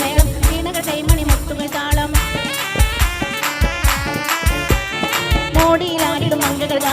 மேளம் மீனகர் கைமணி முத்துகள் தாளம். மோடியில் ஆடிடும் மங்ககள்